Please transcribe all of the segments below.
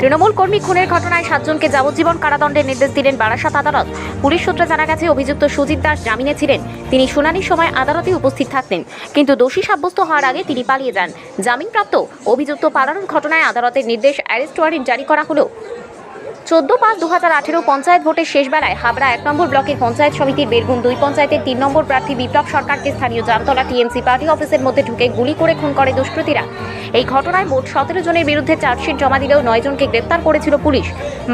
তৃণমূল কর্মী খুনের ঘটনায় সাতজনকে যাবজ্জীবন কারাদণ্ডের নির্দেশ দিলেন বারাসাত আদালত। পুলিশ সূত্রে জানা গেছে, অভিযুক্ত সুজিত দাস জামিনে ছিলেন। তিনি শুনানির সময় আদালতে উপস্থিত থাকতেন, কিন্তু দোষী সাব্যস্ত হওয়ার আগে তিনি পালিয়ে যান। জামিনপ্রাপ্ত অভিযুক্ত পালানোর ঘটনায় আদালতের নির্দেশ অ্যারেস্ট ওয়ারেন্ট জারি করা হলো। চোদ্দ পাঁচ দু হাজার আঠেরো পঞ্চায়েত ভোটের শেষ বেলায় হাবড়া এক নম্বর ব্লকের পঞ্চায়েত সমিতির বেরগুন দুই পঞ্চায়েতের তিন নম্বর প্রার্থী বিপ্লব সরকারকে স্থানীয় জামতলা টিএমসি পার্টি অফিসের মধ্যে ঢুকে গুলি করে খুন করে দুষ্কৃতীরা। এই ঘটনায় মোট সতেরো জনের বিরুদ্ধে চার্জশিট জমা দিলেও নয় জনকে গ্রেপ্তার করেছিল পুলিশ।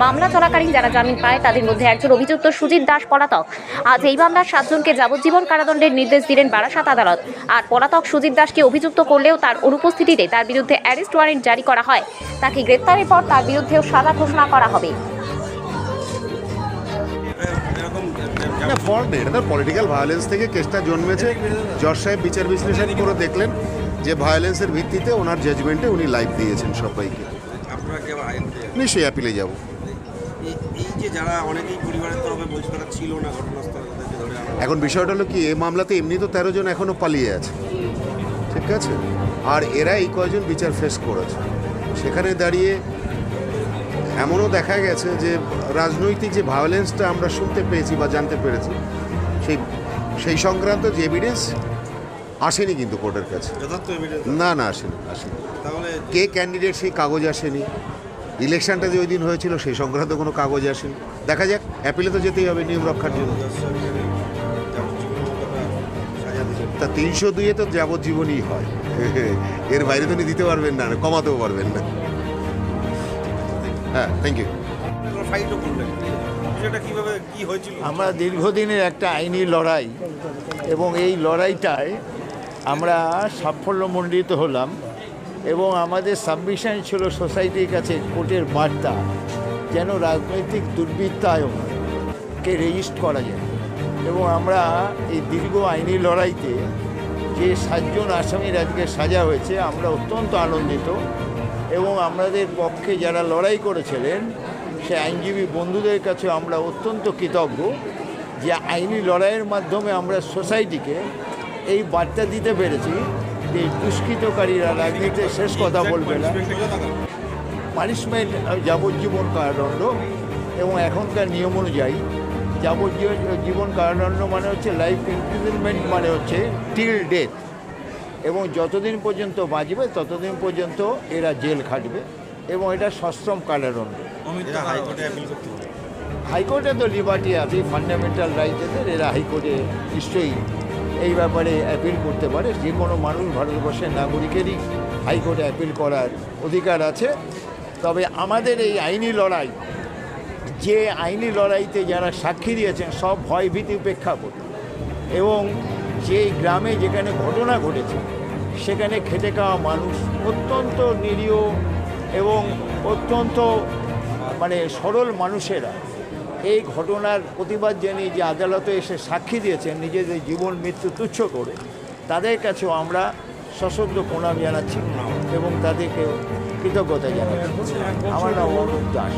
মামলা চলাকালীন যারা জামিন পায়, তাদের মধ্যে একজন অভিযুক্ত সুজিত দাস পলাতক। আজ এই মামলার সাতজনকে যাবজ্জীবন কারাদণ্ডের নির্দেশ দিলেন বারাসাত আদালত। আর পলাতক সুজিত দাসকে অভিযুক্ত করলেও তার অনুপস্থিতিতে তার বিরুদ্ধে অ্যারেস্ট ওয়ারেন্ট জারি করা হয়। তাকে গ্রেপ্তারের পর তার বিরুদ্ধেও সাজা ঘোষণা করা হবে। পলিটিক্যাল ভায়োলেন্স থেকে কেসটা জন্মেছে। জজ সাহেব বিচার বিশ্লেষণ করে দেখলেন। যে ভায়োলেন্সের ভিত্তিতে ওনার জাজমেন্টে উনি লাইফ দিয়েছেন সবাইকে। নিশ্চয়ই অ্যাপিলে যাব। এই- এই যে যারা অনেকেই পরিবারের তরফে বলছে ছিল না ঘটনাস্থলে তাদেরকে ধরে আনা এখন বিষয়টা হলো কি এ মামলাতে এমনি তো তেরো জন এখনও পালিয়ে আছে। ঠিক আছে? আর এরা এই কয়জন বিচার ফেস করেছে। সেখানে দাঁড়িয়ে এমনও দেখা গেছে যে রাজনৈতিক যে ভায়োলেন্সটা আমরা শুনতে পেয়েছি বা জানতে পেরেছি সেই সেই সংক্রান্ত যে এভিডেন্স আসেনি কিন্তু কোর্টের কাছে। না না আসেনি আসেনি। তাহলে কে ক্যান্ডিডেট সেই কাগজ আসেনি? ইলেকশনটা যে ওই দিন হয়েছিল সেই সংক্রান্ত কোনো কাগজ আসেনি। দেখা যাক অ্যাপিলে তো যেতেই হবে নিয়ম রক্ষার জন্য। তা তিনশো দুইয়ে তো যাবজ্জীবনই হয়। এর বাইরে তো দিতে পারবেন না কমাতেও পারবেন না। হ্যাঁ থ্যাংক ইউ আমরা দীর্ঘদিনের একটা আইনি লড়াই এবং এই লড়াইটায় আমরা সাফল্যমণ্ডিত হলাম এবং আমাদের সাবমিশন ছিল সোসাইটির কাছে কোর্টের বার্তা যেন রাজনৈতিক দুর্বৃত্তায়নকে রেজিস্ট করা যায়। এবং আমরা এই দীর্ঘ আইনি লড়াইতে যে সাতজন আসামির আজকে সাজা হয়েছে, আমরা অত্যন্ত আনন্দিত এবং আমাদের পক্ষে যারা লড়াই করেছিলেন, সে আইনজীবী বন্ধুদের কাছে আমরা অত্যন্ত কৃতজ্ঞ যে আইনি লড়াইয়ের মাধ্যমে আমরা সোসাইটিকে এই বার্তা দিতে পেরেছি যে দুষ্কৃতকারীরা রাজনীতিতে শেষ কথা বলবে না। পানিশমেন্ট যাবজ্জীবন কারাদণ্ড এবং এখনকার নিয়ম অনুযায়ী যাবজ্জীবন জীবন কারাদণ্ড মানে হচ্ছে লাইফ ইমপ্রিজনমেন্ট মানে হচ্ছে টিল ডেথ এবং যতদিন পর্যন্ত বাঁচবে ততদিন পর্যন্ত এরা জেল খাটবে এবং এটা সশ্রম কারাদণ্ড। হাইকোর্টে তো লিবার্টি আছে ফান্ডামেন্টাল রাইটসের এরা হাইকোর্টে নিশ্চয়ই এই ব্যাপারে অ্যাপিল করতে পারে। যে কোনো মানুষ ভারতবর্ষের নাগরিকেরই হাইকোর্টে অ্যাপিল করার অধিকার আছে। তবে আমাদের এই আইনি লড়াই, যে আইনি লড়াইতে যারা সাক্ষী দিয়েছেন, সব ভয়ভীতি উপেক্ষা করে এবং যে গ্রামে যেখানে ঘটনা ঘটেছে, সেখানে খেটে খাওয়া মানুষ অত্যন্ত নিরীহ এবং অত্যন্ত মানে সরল মানুষেরা এই ঘটনার প্রতিবাদ জানিয়ে যে আদালতে এসে সাক্ষী দিয়েছেন নিজেদের জীবন, মৃত্যু তুচ্ছ করে, তাদের কাছেও আমরা সশব্দ প্রণাম জানাচ্ছি এবং তাদেরকে কৃতজ্ঞতা জানাচ্ছি। আমার নাম অরূপ দাস।